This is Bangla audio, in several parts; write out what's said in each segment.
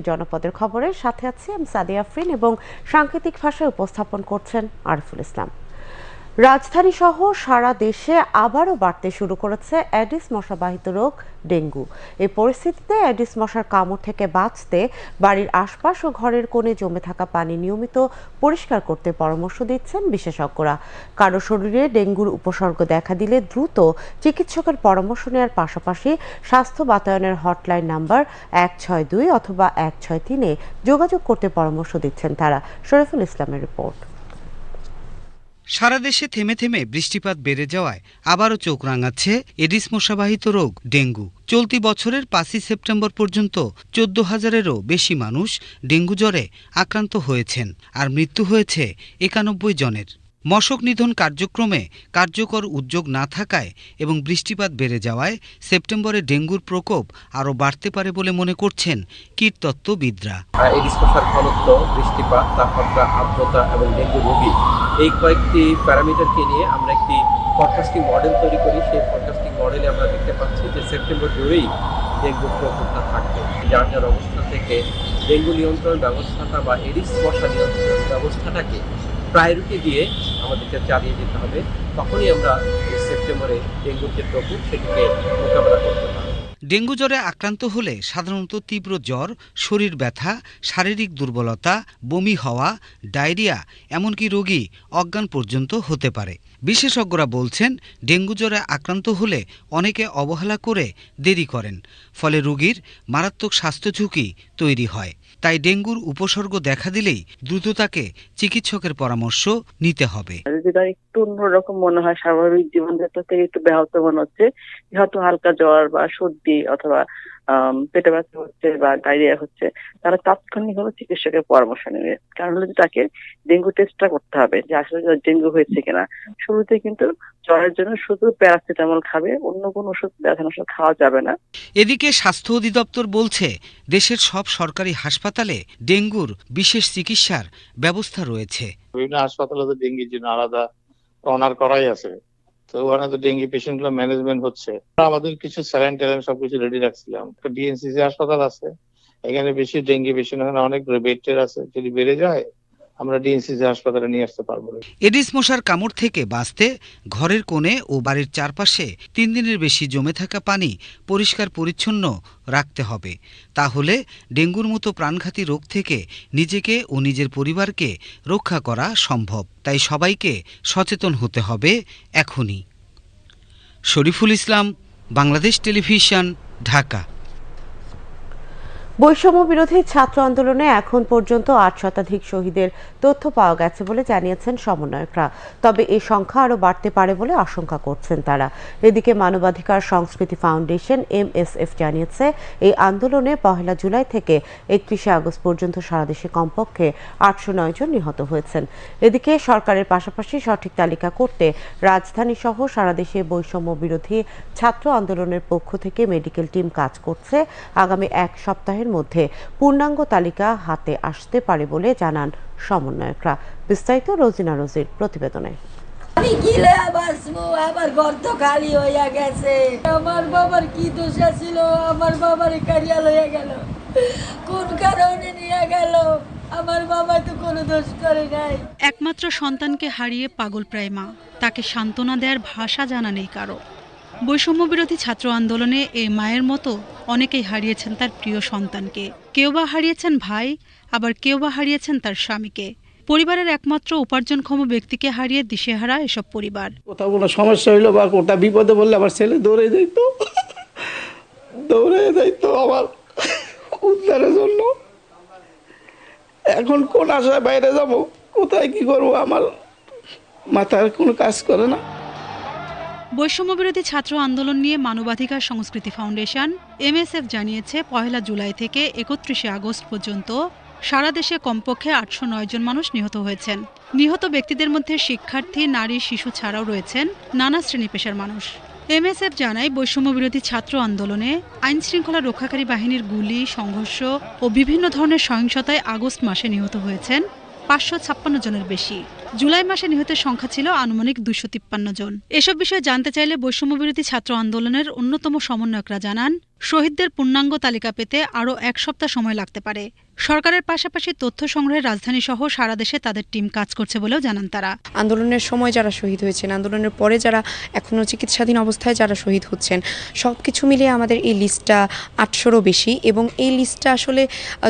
জনপদের খবরের সাথে আছি আমি সাদিয়া আফরিন এবং সাংকেতিক ভাষায় উপস্থাপন করছেন আরফুল ইসলাম। রাজধানী সহ সারা দেশে আবারও বাড়তে শুরু করেছে অ্যাডিস মশাবাহিত রোগ, ডেঙ্গু। এই পরিস্থিতিতে অ্যাডিস মশার কামড় থেকে বাঁচতে বাড়ির আশপাশ ও ঘরের কোণে জমে থাকা পানি নিয়মিত পরিষ্কার করতে পরামর্শ দিচ্ছেন বিশেষজ্ঞরা। কারও শরীরে ডেঙ্গুর উপসর্গ দেখা দিলে দ্রুত চিকিৎসকের পরামর্শ নেওয়ার পাশাপাশি স্বাস্থ্য বাতায়নের হটলাইন নাম্বার এক ছয় দুই অথবা এক ছয় তিনে যোগাযোগ করতে পরামর্শ দিচ্ছেন তারা। শরীফুল ইসলামের রিপোর্ট। সারা দেশে থেমে থেমে বৃষ্টিপাত বেড়ে যাওয়ায় আবারও চোখ রাঙাচ্ছে এডিস মশাবাহিত রোগ, ডেঙ্গু। চলতি বছরের পাঁচই সেপ্টেম্বর পর্যন্ত চোদ্দ হাজারেরও বেশি মানুষ ডেঙ্গু জ্বরে আক্রান্ত হয়েছেন আর মৃত্যু হয়েছে একানব্বই জনের। মশক নিধন কার্যক্রমে কার্যকর উদ্যোগ না থাকায় এবং বৃষ্টিপাত বেড়ে যাওয়ায় সেপ্টেম্বরে ডেঙ্গুর প্রকোপ আরও বাড়তে পারে বলে মনে করছেন কীটতত্ত্ববিদরা। বৃষ্টিপাত, তাপমাত্রা, আর্দ্রতা এবং ডেঙ্গু রোগী এই কয়েকটি প্যারামিটারকে নিয়ে আমরা একটি ফরকাস্টিং মডেল তৈরি করি। সেই ফরকাস্টিং মডেলে আমরা দেখতে পাচ্ছি যে সেপ্টেম্বর জুড়েই ডেঙ্গুর প্রকোপটা থাকবে। যার যার অবস্থা থেকে ডেঙ্গু নিয়ন্ত্রণ ব্যবস্থাটা বা এডিস মশা নিয়ন্ত্রণ ব্যবস্থাটাকে প্রায়োরিটি দিয়ে আমাদেরকে চালিয়ে যেতে হবে। তখনই আমরা এই সেপ্টেম্বরে ডেঙ্গুর যে প্রকোপ, সেটিকে মোকাবেলা করতে ডেঙ্গু জ্বরে আক্রান্ত হলে সাধারণত তীব্র জ্বর, শরীর ব্যথা, শারীরিক দুর্বলতা, বমি হওয়া, ডায়রিয়া, এমনকি রোগী অজ্ঞান পর্যন্ত হতে পারে। বিশেষজ্ঞরা বলছেন, ডেঙ্গু জ্বরে আক্রান্ত হলে অনেকে অবহেলা করে দেরি করেন। ফলে রোগীর মারাত্মক স্বাস্থ্য ঝুঁকি তৈরি হয়। তাই ডেঙ্গুর উপসর্গ দেখা দিলেই দ্রুত তাকে চিকিৎসকের পরামর্শ নিতে হবে। যদি তার একটু অন্যরকম মনে হয়, স্বাভাবিক জীবনযাত্রা থেকে একটু ব্যাহত মনে হচ্ছে হয়তো হালকা জ্বর বা সর্দি অথবা পেটে ব্যথা হচ্ছে বা ডায়রিয়া হচ্ছে তারা তাৎক্ষণিক তাৎক্ষণিকভাবে চিকিৎসকের পরামর্শ নেবে। কারণ হলো তাকে ডেঙ্গু টেস্টটা করতে হবে যে আসলে ডেঙ্গু হয়েছে কিনা। শুরুতে কিন্তু জ্বরের জন্য শুধু প্যারাসিটামল খাবে অন্য কোনো ওষুধ ব্যথানাশক খাওয়া যাবে না। এদিকে স্বাস্থ্য অধিদপ্তর বলছে দেশের সব সরকারি হাসপাতালে ডেঙ্গুর বিশেষ চিকিৎসার ব্যবস্থা রয়েছে। বিভিন্ন হাসপাতালে তো ডেঙ্গির জন্য আলাদা অনার করাই আছে। তো ওখানে তো ডেঙ্গি পেশেন্টগুলো ম্যানেজমেন্ট হচ্ছে। আমাদের কিছু স্যালাইন ট্যালাইন সবকিছু রেডি রাখছিলাম। ডিএনসিসি হাসপাতাল আছে। এখানে বেশি ডেঙ্গি পেশেন্ট ওখানে অনেক বেড টেড আছে। যদি বেড়ে যায় আমরা ডিএনসিসি হাসপাতালে নিয়ে আসতে পারব। এডিস মশার কামড় থেকে বাঁচতে ঘরের কোণে ও বাড়ির চারপাশে তিন দিনের বেশি জমে থাকা পানি পরিষ্কার পরিচ্ছন্ন রাখতে হবে। তাহলে ডেঙ্গুর মতো প্রাণঘাতী রোগ থেকে নিজেকে ও নিজের পরিবারকে রক্ষা করা সম্ভব। তাই সবাইকে সচেতন হতে হবে এখনই। শরীফুল ইসলাম, বাংলাদেশ টেলিভিশন, ঢাকা। বৈষম্য বিরোধী ছাত্র আন্দোলনে এখন পর্যন্ত আট শতাধিক শহীদের তথ্য পাওয়া গেছে বলে জানিয়েছেন সমন্বয়করা। তবে এই সংখ্যা আরও বাড়তে পারে বলে আশঙ্কা করছেন তারা। এদিকে মানবাধিকার সংস্কৃতি ফাউন্ডেশন এমএসএফ জানিয়েছে, এই আন্দোলনে পহেলা জুলাই থেকে একত্রিশে আগস্ট পর্যন্ত সারা দেশে কমপক্ষে আটশো নয় জন নিহত হয়েছেন। এদিকে সরকারের পাশাপাশি সঠিক তালিকা করতে রাজধানী সহ সারা দেশে বৈষম্য বিরোধী ছাত্র আন্দোলনের পক্ষ থেকে মেডিকেল টিম কাজ করছে। আগামী এক সপ্তাহের মধ্যে পূর্ণাঙ্গ তালিকা হাতে আসতে পারে বলে জানান সমন্বয়করা। বিস্তারিত রোজিনা রোজির প্রতিবেদনে। আমি গিলে আমার ঘর তো খালি হইয়া গেছে। আমার বাবার কি দোষ ছিল আমার বাবার কারিয়া লইয়া গেল। কোন কারণে নিয়ে গেল? আমার বাবা তো কোনো দোষ করে নাই। একমাত্র সন্তানকে হারিয়ে পাগল প্রায় মা। তাকে সান্ত্বনা দেওয়ার ভাষা জানা নেই কারও। বৈষম্য বিরোধী ছাত্র আন্দোলনে এই মায়ের মতো অনেকেই হারিয়েছেন তার প্রিয় সন্তানকে। কেউ বা হারিয়েছেন ভাই, আবার কেউ বা হারিয়েছেন তার স্বামীকে। পরিবারের একমাত্র উপার্জনক্ষম ব্যক্তিকে হারিয়ে দিশেহারা এসব পরিবার। কোথাও কোনো সমস্যা হইল বা কোথাও বিপদে বললে আমার ছেলে দৌড়ে যাইত। দৌড়ে যাইতো আমার উদ্ধারের জন্য। এখন কোন আশায় বাইরে যাব? কোথায় কি করব? আমার মাথার কোনো কাজ করে না। বৈষম্য বিরোধী ছাত্র আন্দোলন নিয়ে মানবাধিকার সংস্কৃতি ফাউন্ডেশন এমএসএফ জানিয়েছে পহেলা জুলাই থেকে একত্রিশে আগস্ট পর্যন্ত সারা দেশে কমপক্ষে আটশো নয় জন মানুষ নিহত হয়েছেন। নিহত ব্যক্তিদের মধ্যে শিক্ষার্থী, নারী, শিশু ছাড়াও রয়েছেন নানা শ্রেণি পেশার মানুষ। এমএসএফ জানায় বৈষম্য বিরোধী ছাত্র আন্দোলনে আইন শৃঙ্খলা রক্ষাকারী বাহিনীর গুলি, সংঘর্ষ ও বিভিন্ন ধরনের সহিংসতায় আগস্ট মাসে নিহত হয়েছেন পাঁচশো ছাপ্পান্ন জনের বেশি। জুলাই মাসে নিহতের সংখ্যা ছিল আনুমানিক দুশো তিপ্পান্ন জন। এসব বিষয়ে জানতে চাইলে বৈষম্যবিরোধী ছাত্র আন্দোলনের অন্যতম সমন্বয়করা জানান শহীদদের পূর্ণাঙ্গ তালিকা পেতে আরও এক সপ্তাহ সময় লাগতে পারে। সরকারের পাশাপাশি তথ্য সংগ্রহের রাজধানী সহ সারা দেশে তাদের টিম কাজ করছে বলেও জানান তারা। আন্দোলনের সময় যারা শহীদ হয়েছেন, আন্দোলনের পরে যারা এখনও চিকিৎসাধীন অবস্থায় যারা শহীদ হচ্ছেন সব কিছু মিলিয়ে আমাদের এই লিস্টটা আটশোরও বেশি এবং এই লিস্টটা আসলে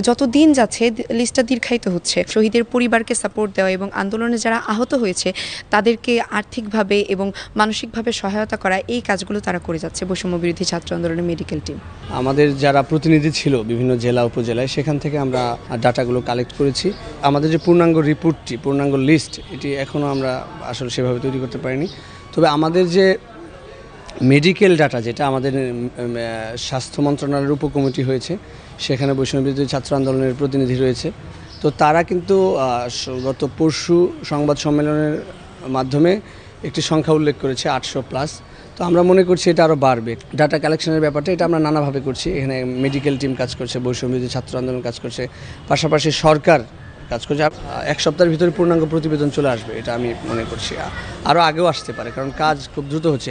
যত দিন যাচ্ছে লিস্টটা দীর্ঘায়িত হচ্ছে। শহীদের পরিবারকে সাপোর্ট দেওয়া এবং আন্দোলনে যারা আহত হয়েছে, তাদেরকে আর্থিকভাবে এবং মানসিকভাবে সহায়তা করা, এই কাজগুলো তারা করে যাচ্ছে বৈষম্য বিরোধী ছাত্র আন্দোলনের মেডিকেল টিম আমাদের যারা প্রতিনিধি ছিল বিভিন্ন জেলা, উপজেলায়, সেখান থেকে আমরা ডাটাগুলো কালেক্ট করেছি। আমাদের যে পূর্ণাঙ্গ রিপোর্টটি, পূর্ণাঙ্গ লিস্ট এটি এখনও আমরা আসলে সেভাবে তৈরি করতে পারিনি। তবে আমাদের যে মেডিকেল ডাটা যেটা আমাদের স্বাস্থ্য মন্ত্রণালয়ের উপকমিটি হয়েছে, সেখানে বিরোধী ছাত্র আন্দোলনের প্রতিনিধি রয়েছে। তো তারা কিন্তু গত পরশু সংবাদ সম্মেলনের মাধ্যমে একটি সংখ্যা উল্লেখ করেছে আটশো প্লাস তো আমরা মনে করছি এটা আরও বাড়বে। ডাটা কালেকশনের ব্যাপারটা এটা আমরা নানাভাবে করছি। এখানে মেডিকেল টিম কাজ করছে বৈষম্য ছাত্র আন্দোলন কাজ করছে পাশাপাশি সরকার কাজ করছে। এক সপ্তাহের ভিতরে পূর্ণাঙ্গ প্রতিবেদন চলে আসবে এটা আমি মনে করছি। আরও আগেও আসতে পারে কারণ কাজ খুব দ্রুত হচ্ছে।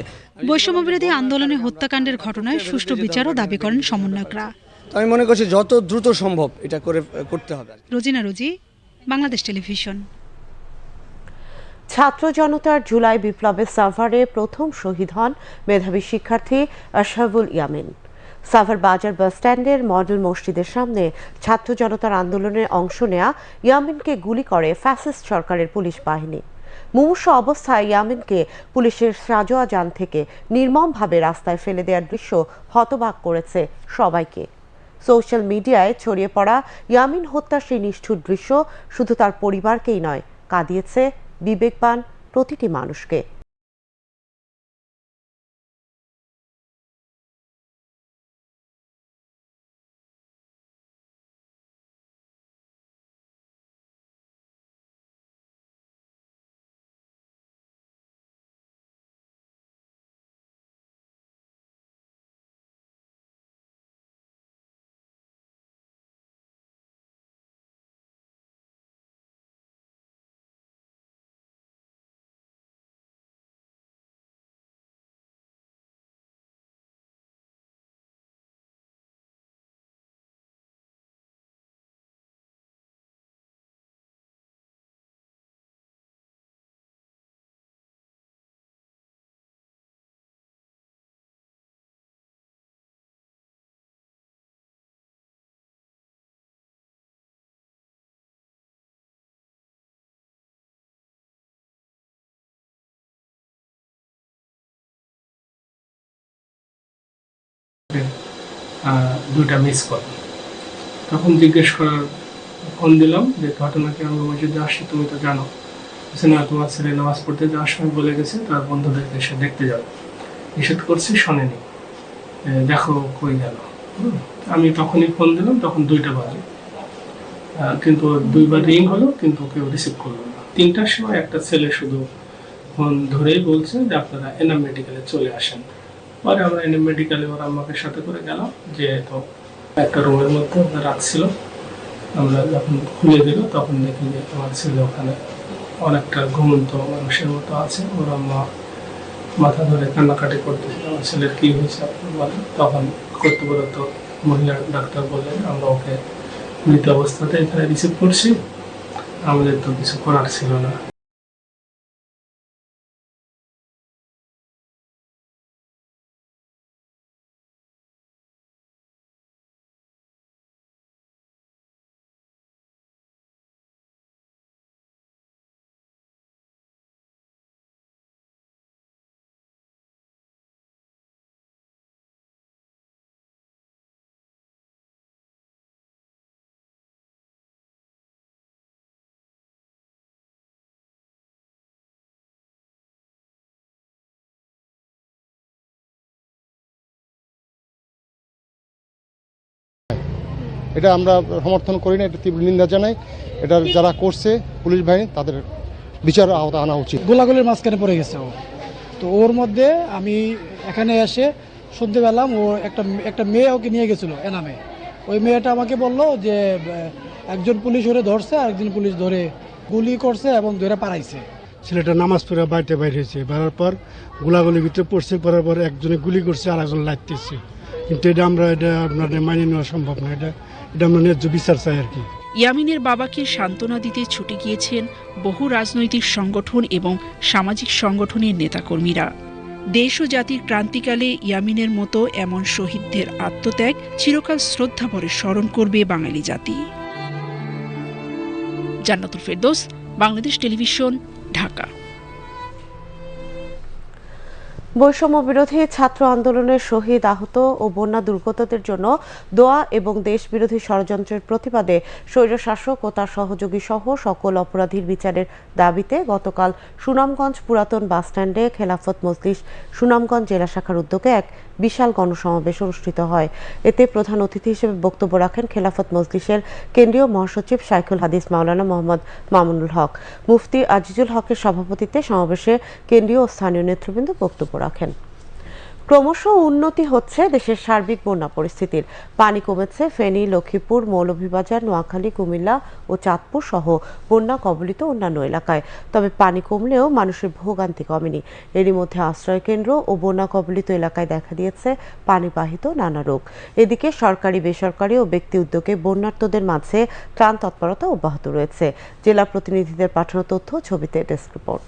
বৈষম্যবিরোধী আন্দোলনে হত্যাকাণ্ডের ঘটনায় সুষ্ঠু বিচারও দাবি করেন সমন্বয়করা। তো আমি মনে করছি যত দ্রুত সম্ভব এটা করে করতে হবে রোজিনা রোজি বাংলাদেশ টেলিভিশন। ছাত্র জনতার জুলাই বিপ্লবের সাভারে প্রথম শহীদ হন মেধাবী শিক্ষার্থী আশরাফুল ইয়ামিন। সাভার বাজার বাস স্ট্যান্ডের মডেল মসজিদের সামনে ছাত্র জনতার আন্দোলনে অংশ নেয়া ইয়ামিনকে গুলি করে ফ্যাসিস্ট সরকারের পুলিশ বাহিনী। মুমূর্ষ অবস্থায় ইয়ামিনকে পুলিশের সাজোয়া যান থেকে নির্মমভাবে রাস্তায় ফেলে দেওয়ার দৃশ্য হতবাক করেছে সবাইকে। সোশ্যাল মিডিয়ায় ছড়িয়ে পড়া ইয়ামিন হত্যার সেই নিষ্ঠুর দৃশ্য শুধু তার পরিবারকেই নয়, কাঁদিয়েছে বিবেকবান প্রতিটি মানুষকে। দুইটা মিস কল তখন জিজ্ঞেস করার ফোন দিলাম যে ঘটনাকে আমি মসজিদে আসছি, তুমি তো জানো। না, তোমার ছেলে নামাজ পড়তে যাওয়ার সময় বলে গেছে, তার বন্ধুদেরকে এসে দেখতে যাবে। নিষেধ করছি, শোনেনি। দেখো কই গেল। আমি তখনই ফোন দিলাম, তখন দুইটা বাজে। কিন্তু দুইবার রিং হলো, কিন্তু কেউ রিসিভ করল না। তিনটার সময় একটা ছেলে শুধু ফোন ধরেই বলছে যে, আপনারা এনাম মেডিকেলে চলে আসেন। পরে আমরা এনাম মেডিকেলে ওর আম্মাকে সাথে করে গেলাম যে তো একটা রুমের মধ্যে ওরা রাখছিল। আমরা যখন খুলে দিল, তখন দেখি যে আমার ছেলে ওখানে অনেকটা ঘুমন্ত মানুষের মতো আছে। ওর আম্মা মাথা ধরে কান্নাকাটি করতেছিল, আমার ছেলের কী হয়েছে আপনি বলেন। তখন কর্তব্যরত মহিলা ডাক্তার বললেন, আমরা ওকে মৃত অবস্থাতে এখানে রিসিভ করছি। আমাদের তো কিছু করার ছিল না। এটা আমরা সমর্থন করি না এটা তীব্র নিন্দা জানাই। এটা যারা করছে পুলিশ বাহিনী তাদের বিচার আওতা আনা উচিত। গোলাগুলির মাঝখানে পড়ে গেছে ও। তো ওর মধ্যে আমি এখানে এসে শুনতে পেলাম ও একটা একটা মেয়ে ওকে নিয়ে গেছিল এনামে। ওই মেয়েটা আমাকে বলল যে একজন পুলিশ ওরে ধরছে আর একজন পুলিশ ধরে গুলি করছে এবং ধরে পারাইছে ছেলেটা নামাজ পড়ে বাড়িতে বাইর হয়েছে বেরার পর গোলাগুলির ভিতরে পড়ছে পড়ার পর একজনে গুলি করছে আর একজন লাগতেছে কিন্তু এটা আমরা, এটা আপনার মানিয়ে নেওয়া সম্ভব না। এটা এটা আমরা ন্যায্য বিচার চাই আর কি। ইয়ামিনের বাবাকে সান্ত্বনা দিতে ছুটে গিয়েছেন বহু রাজনৈতিক সংগঠন এবং সামাজিক সংগঠনের নেতাকর্মীরা। দেশ ও জাতির ক্রান্তিকালে ইয়ামিনের মতো এমন শহীদদের আত্মত্যাগ চিরকাল শ্রদ্ধাভরে স্মরণ করবে বাঙালি জাতি। জান্নাতুল ফেরদৌস, বাংলাদেশ টেলিভিশন, ঢাকা। বৈষম্য বিরোধী ছাত্র আন্দোলনের শহীদ আহত ও বন্যা দুর্গতদের জন্য দোয়া এবং দেশ বিরোধী ষড়যন্ত্রের প্রতিবাদে স্বৈরশাসক ও তার সহযোগী সহ সকল অপরাধীর বিচারের দাবিতে গতকাল সুনামগঞ্জ পুরাতন বাসস্ট্যান্ডে খেলাফত মজলিস সুনামগঞ্জ জেলা শাখার উদ্যোগে এক বিশাল গণসমাবেশ অনুষ্ঠিত হয়। এতে প্রধান অতিথি হিসেবে বক্তব্য রাখেন খেলাফত মজলিসের কেন্দ্রীয় মহাসচিব শাইখুল হাদিস, মাওলানা মোহাম্মদ মামুনুল হক। মুফতি আজিজুল হকের সভাপতিত্বে সমাবেশে কেন্দ্রীয় ও স্থানীয় নেতৃবৃন্দ বক্তব্য রাখেন। ক্রমশ উন্নতি হচ্ছে দেশের সার্বিক বন্যা পরিস্থিতির। পানি কমেছে, ফেনী, লক্ষ্মীপুর, মৌলভীবাজার, নোয়াখালী, কুমিল্লা ও চাঁদপুর সহ বন্যা কবলিত অন্যান্য এলাকায়। তবে পানি কমলেও মানুষের ভোগান্তি কমেনি। এরই মধ্যে আশ্রয় কেন্দ্র ও বন্যা কবলিত এলাকায় দেখা দিয়েছে পানিবাহিত নানা রোগ। এদিকে সরকারি, বেসরকারি ও ব্যক্তি উদ্যোগে বন্যার্তদের মাঝে ত্রাণ তৎপরতা অব্যাহত রয়েছে। জেলা প্রতিনিধিদের পাঠানো তথ্য, ছবিতে ডেস্ক রিপোর্ট।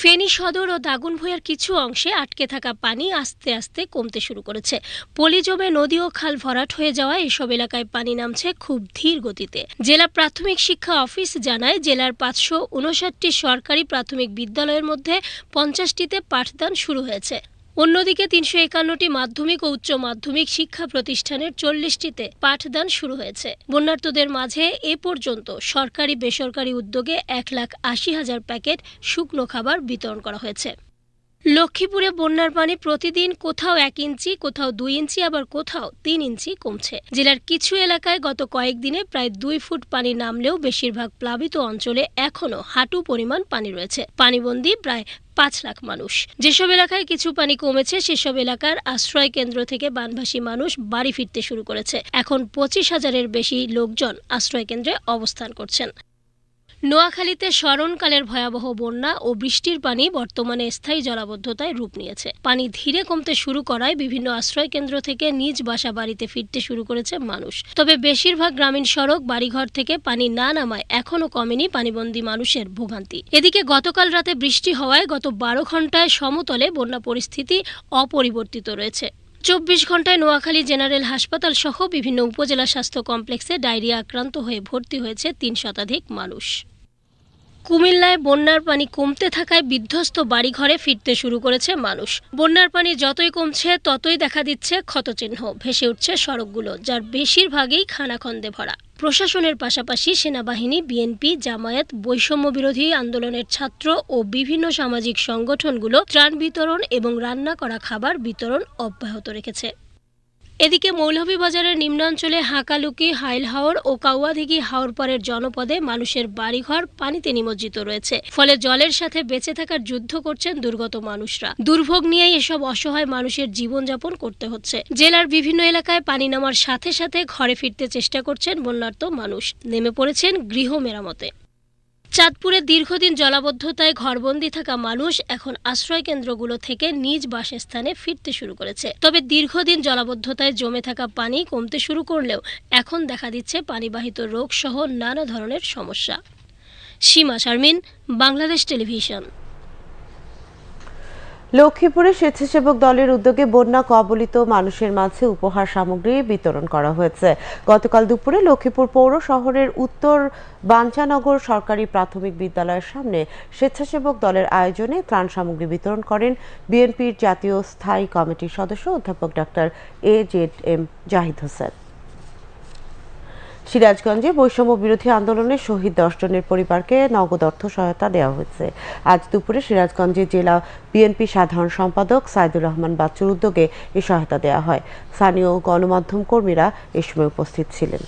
ফেনী সদর ও দাগনভূঞার কিছু অংশে আটকে থাকা পানি আস্তে আস্তে কমতে শুরু করেছে। পলি জমে নদী ও খাল ভরাট হয়ে যাওয়ায় এসব এলাকায় পানি নামছে খুব ধীর গতিতে। জেলা প্রাথমিক শিক্ষা অফিস জানায়, জেলার পাঁচশো উনষাটটি সরকারি প্রাথমিক বিদ্যালয়ের মধ্যে পঞ্চাশটিতে পাঠদান শুরু হয়েছে। অন্যদিকে তিনশো একান্নটি মাধ্যমিক ও উচ্চ মাধ্যমিক শিক্ষা প্রতিষ্ঠানের চল্লিশটিতে পাঠদান শুরু হয়েছে। বন্যার্তদের মাঝে এ পর্যন্ত সরকারি বেসরকারি উদ্যোগে এক লাখ আশি হাজার প্যাকেট শুকনো খাবার বিতরণ করা হয়েছে। লক্ষ্মীপুরে বন্যার পানি প্রতিদিন কোথাও এক ইঞ্চি, কোথাও দুই ইঞ্চি, আবার কোথাও তিন ইঞ্চি কমছে। জেলার কিছু এলাকায় গত কয়েকদিনে প্রায় দুই ফুট পানি নামলেও বেশিরভাগ প্লাবিত অঞ্চলে এখনও হাঁটু পরিমাণ পানি রয়েছে। পানিবন্দী প্রায় পাঁচ লাখ মানুষ। যেসব এলাকায় কিছু পানি কমেছে, সেসব এলাকার আশ্রয় কেন্দ্র থেকে বানভাসী মানুষ বাড়ি ফিরতে শুরু করেছে। এখন পঁচিশ হাজারের বেশি লোকজন আশ্রয় কেন্দ্রে অবস্থান করছেন। নোয়াখালীতে স্মরণকালের ভয়াবহ বন্যা ও বৃষ্টির পানি বর্তমানে স্থায়ী জলাবদ্ধতায় রূপ নিয়েছে। পানি ধীরে কমতে শুরু করায় বিভিন্ন আশ্রয় কেন্দ্র থেকে নিজ বাসা বাড়িতে ফিরতে শুরু করেছে মানুষ। তবে বেশিরভাগ গ্রামীণ সড়ক, বাড়িঘর থেকে পানি না নামায় এখনও কমেনি পানিবন্দী মানুষের ভোগান্তি। এদিকে গতকাল রাতে বৃষ্টি হওয়ায় গত বারো ঘন্টায় সমতলে বন্যা পরিস্থিতি অপরিবর্তিত রয়েছে। চব্বিশ ঘন্টায় নোয়াখালী জেনারেল হাসপাতাল সহ বিভিন্ন উপজেলা স্বাস্থ্য কমপ্লেক্সে ডায়রিয়া আক্রান্ত হয়ে ভর্তি হয়েছে তিন শতাধিক মানুষ। কুমিল্লায় বন্যার পানি কমতে থাকায় বিধ্বস্ত বাড়িঘরে ফিরতে শুরু করেছে মানুষ। বন্যার পানি যতই কমছে, ততই দেখা দিচ্ছে ক্ষতচিহ্ন। ভেসে উঠছে সড়কগুলো, যার বেশিরভাগই খানাখন্দে ভরা। প্রশাসনের পাশাপাশি সেনাবাহিনী, বিএনপি, জামায়াত, বৈষম্য বিরোধী আন্দোলনের ছাত্র ও বিভিন্ন সামাজিক সংগঠনগুলো ত্রাণ বিতরণ এবং রান্না করা খাবার বিতরণ অব্যাহত রেখেছে। এদিকে মৌলভীবাজারের নিম্নাঞ্চলে হাঁকালুকি, হাইলহাওর ও কাউয়াদিঘি হাওরপাড়ের জনপদে মানুষের বাড়িঘর পানিতে নিমজ্জিত রয়েছে। ফলে জলের সাথে বেঁচে থাকার যুদ্ধ করছেন দুর্গত মানুষরা। দুর্ভোগ নিয়েই এসব অসহায় মানুষের জীবনযাপন করতে হচ্ছে। জেলার বিভিন্ন এলাকায় পানি নামার সাথে সাথে ঘরে ফিরতে চেষ্টা করছেন বন্যার্ত মানুষ। নেমে পড়েছেন গৃহ মেরামতে। চাঁদপুরে দীর্ঘদিন জলাবদ্ধতায় ঘরবন্দি থাকা মানুষ এখন আশ্রয় কেন্দ্রগুলো থেকে নিজ বাসস্থানে ফিরতে শুরু করেছে। তবে দীর্ঘদিন জলাবদ্ধতায় জমে থাকা পানি কমতে শুরু করলেও এখন দেখা দিচ্ছে পানিবাহিত রোগ সহ নানা ধরনের সমস্যা। সীমা শারমিন, বাংলাদেশ টেলিভিশন। লক্ষ্মীপুরে স্বেচ্ছাসেবক দলের উদ্যোগে বন্যা কবলিত মানুষের মাঝে উপহার সামগ্রী বিতরণ করা হয়েছে। গতকাল দুপুরে লক্ষ্মীপুর পৌর শহরের উত্তর বাঞ্চানগর সরকারি প্রাথমিক বিদ্যালয়ের সামনে স্বেচ্ছাসেবক দলের আয়োজনে ত্রাণ সামগ্রী বিতরণ করেন বিএনপির জাতীয় স্থায়ী কমিটির সদস্য অধ্যাপক doctor A Z M Zahid Hossain. সিরাজগঞ্জে বৈষম্য বিরোধী আন্দোলনে শহীদ দশজনের পরিবারকে নগদ অর্থ সহায়তা দেওয়া হয়েছে। আজ দুপুরে সিরাজগঞ্জে জেলা বিএনপি সাধারণ সম্পাদক সাইদুর রহমান বাচ্চুর উদ্যোগে এই সহায়তা দেওয়া হয়। স্থানীয় গণমাধ্যম কর্মীরা এ সময় উপস্থিত ছিলেন।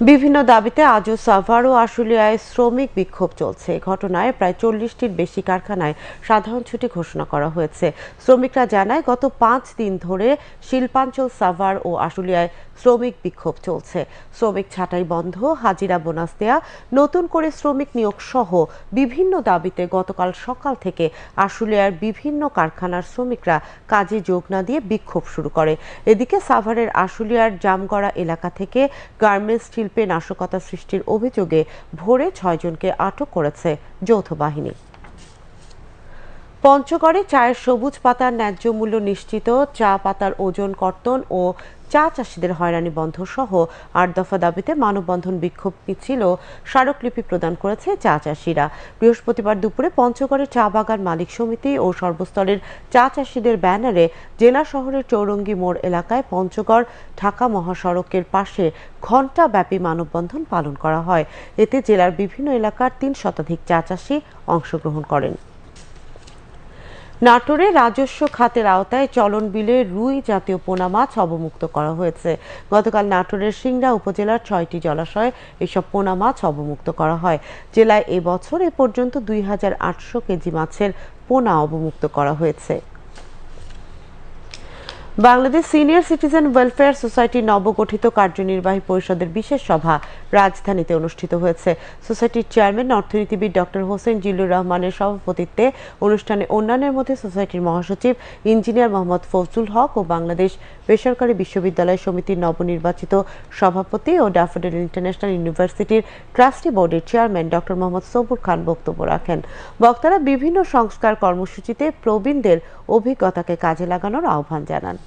বিভিন্ন দাবিতে আজও সাভার ও আশুলিয়ায় শ্রমিক বিক্ষোভ চলছে। ঘটনায় প্রায় চল্লিশটির বেশি কারখানায় সাধারণ ছুটি ঘোষণা করা হয়েছে। শ্রমিকরা জানায়, গত পাঁচ দিন ধরে শিল্পাঞ্চল, সাভার ও আশুলিয়ায় শ্রমিক বিক্ষোভ চলছে। শ্রমিক ছাঁটাই বন্ধ, হাজিরা বোনাস দেয়া, নতুন করে শ্রমিক নিয়োগ সহ বিভিন্ন দাবিতে গতকাল সকাল থেকে আশুলিয়ার বিভিন্ন কারখানার শ্রমিকরা কাজে যোগ না দিয়ে বিক্ষোভ শুরু করে। এদিকে সাভারের আশুলিয়ার জামগড়া এলাকা থেকে গার্মেন্টস শিল্পে নাশকতা সৃষ্টির অভিযোগে ভোরে ছয়জনকে আটক করেছে যৌথ বাহিনী। পঞ্চগড়ে চায়ের সবুজ পাতার ন্যায্য মূল্য নিশ্চিত, চা পাতার ওজন কর্তন ও চা চাষিদের হয়রানি বন্ধ সহ আট দফা দাবিতে মানববন্ধন বিক্ষোভ মিছিল ও স্মারকলিপি প্রদান করেছে চা চাষিরা। বৃহস্পতিবার দুপুরে পঞ্চগড়ে চা বাগান মালিক সমিতি ও সর্বস্তরের চা চাষিদের ব্যানারে জেলা শহরের চৌরঙ্গি মোড় এলাকায় পঞ্চগড় ঢাকা মহাসড়কের পাশে ঘণ্টাব্যাপী মানববন্ধন পালন করা হয়। এতে জেলার বিভিন্ন এলাকার তিন শতাধিক চা চাষি অংশগ্রহণ করেন। নাটোরে রাজস্ব খাতের আওতায় চলন বিলে রুই জাতীয় পোনা মাছ অবমুক্ত করা হয়েছে। গতকাল নাটোরের সিংড়া উপজেলার ছয়টি জলাশয়ে এসব পোনা মাছ অবমুক্ত করা হয়। জেলায় এবছর এ পর্যন্ত দুই হাজার আটশো কেজি মাছের পোনা অবমুক্ত করা হয়েছে। বাংলাদেশ সিনিয়র সিটিজেন ওয়েলফেয়ার সোসাইটির নবগঠিত কার্যনির্বাহী পরিষদের বিশেষ সভা রাজধানীতে অনুষ্ঠিত হয়েছে। সোসাইটির চেয়ারম্যান, অর্থনীতিবিদ ডক্টর হোসেন জিল্লুর রহমানের সভাপতিত্বে অনুষ্ঠানে অন্যান্যের মধ্যে সোসাইটির মহাসচিব ইঞ্জিনিয়ার মোহাম্মদ ফজলুল হক ও বাংলাদেশ বেসরকারি বিশ্ববিদ্যালয় সমিতির নবনির্বাচিত সভাপতি ও ড্যাফোডিল ইন্টারন্যাশনাল ইউনিভার্সিটির ট্রাস্টি বোর্ডের চেয়ারম্যান ডক্টর মোহাম্মদ সবুর খান বক্তব্য রাখেন। বক্তারা বিভিন্ন সংস্কার কর্মসূচিতে প্রবীণদের অভিজ্ঞতাকে কাজে লাগানোর আহ্বান জানান।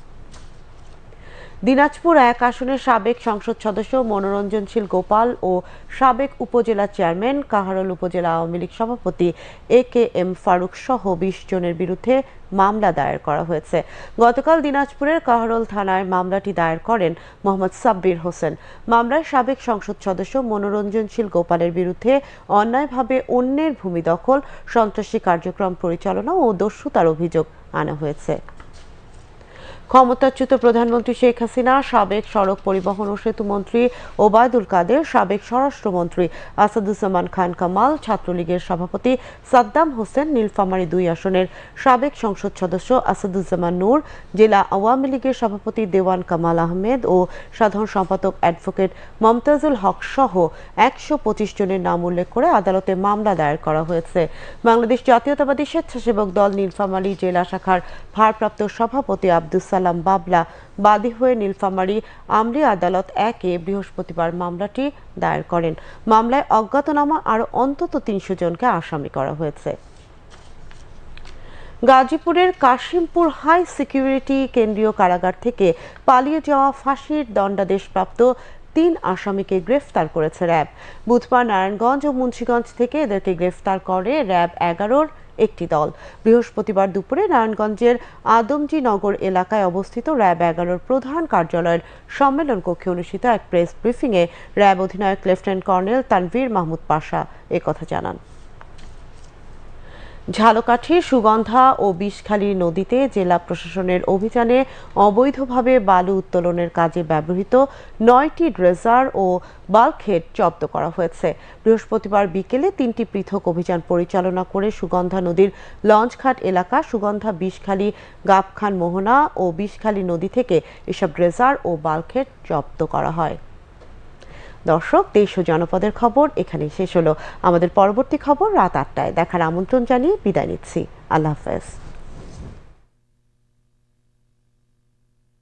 দিনাজপুর এক আসনের সাবেক সংসদ সদস্য মনোরঞ্জনশীল গোপাল ও সাবেক উপজেলা চেয়ারম্যান কাহারোল উপজেলা আওয়ামী লীগ সভাপতি এ কে এম ফারুক সহ বিশ জনের বিরুদ্ধে মামলা দায়ের করা হয়েছে। গতকাল দিনাজপুরের কাহারোল থানায় মামলাটি দায়ের করেন মোহাম্মদ সাব্বির হোসেন। মামলায় সাবেক সংসদ সদস্য মনোরঞ্জনশীল গোপালের বিরুদ্ধে অন্যায়ভাবে অন্যের ভূমি দখল, সন্ত্রাসী কার্যক্রম পরিচালনা ও দস্যুতার অভিযোগ আনা হয়েছে। ক্ষমতাচ্যুত প্রধানমন্ত্রী শেখ হাসিনা, সাবেক সড়ক পরিবহন ও সেতু মন্ত্রী ওবায়দুল কাদের, সাবেক স্বরাষ্ট্রমন্ত্রী আসাদুজ্জামান খান কামাল, ছাত্রলীগের সভাপতি সাদ্দাম হোসেন নীলফামারী দুই আসনের সাবেক সংসদ সদস্য আসাদুজ্জামান নূর, জেলা আওয়ামী লীগের সভাপতি দেওয়ান কামাল আহমেদ ও সাধারণ সম্পাদক অ্যাডভোকেট মমতাজুল হক সহ একশো পঁচিশ জনের নাম উল্লেখ করে আদালতে মামলা দায়ের করা হয়েছে। বাংলাদেশ জাতীয়তাবাদী স্বেচ্ছাসেবক দল নীলফামারী জেলা শাখার ভারপ্রাপ্ত সভাপতি আব্দুস সালাম বাবলা। বাদী হয়ে নীলফামারী আমলি আদালত একে বৃহস্পতিবার মামলাটি দায়ের করেন। মামলায় অজ্ঞাতনামা আরও অন্তত তিনশো জনকে আসামি করা হয়েছে। গাজীপুরের কাশিমপুর হাই সিকিউরিটি কেন্দ্রীয় কারাগার থেকে পালিয়ে যাওয়া ফাঁসির দণ্ডাদেশপ্রাপ্ত তিন আসামিকে গ্রেফতার করেছে র্যাব। বুধবার নারায়ণগঞ্জ ও মুন্সিগঞ্জ থেকে এদেরকে গ্রেফতার করে র্যাব এগারোর একটি দল। বৃহস্পতিবার দুপুরে নারায়ণগঞ্জের আদমজি নগর এলাকায় অবস্থিত র্যাব এগারোর প্রধান কার্যালয়ের সম্মেলন কক্ষে অনুষ্ঠিত এক প্রেস ব্রিফিংয়ে র্যাব অধিনায়ক লেফটেন্যান্ট কর্নেল তানভীর মাহমুদ পাশা একথা জানান। ঝালকাঠির সুগন্ধা ও বিষখালী নদীতে জেলা প্রশাসনের অভিযানে অবৈধভাবে বালু উত্তোলনের কাজে ব্যবহৃত নয়টি ড্রেজার ও বাল্কহেড জব্দ করা হয়েছে। বৃহস্পতিবার বিকেলে তিনটি পৃথক অভিযান পরিচালনা করে সুগন্ধা নদীর লঞ্চঘাট এলাকা, সুগন্ধা, বিষখালী, গাবখান মোহনা ও বিষখালী নদী থেকে এসব ড্রেজার ও বাল্কহেড জব্দ করা হয়। দর্শক, দেশ ও জনপদের খবর এখানে শেষ হলো। আমাদের পরবর্তী খবর রাত আটটায়। দেখার আমন্ত্রণ জানিয়ে বিদায় নিচ্ছি। আল্লাহ হাফেজ।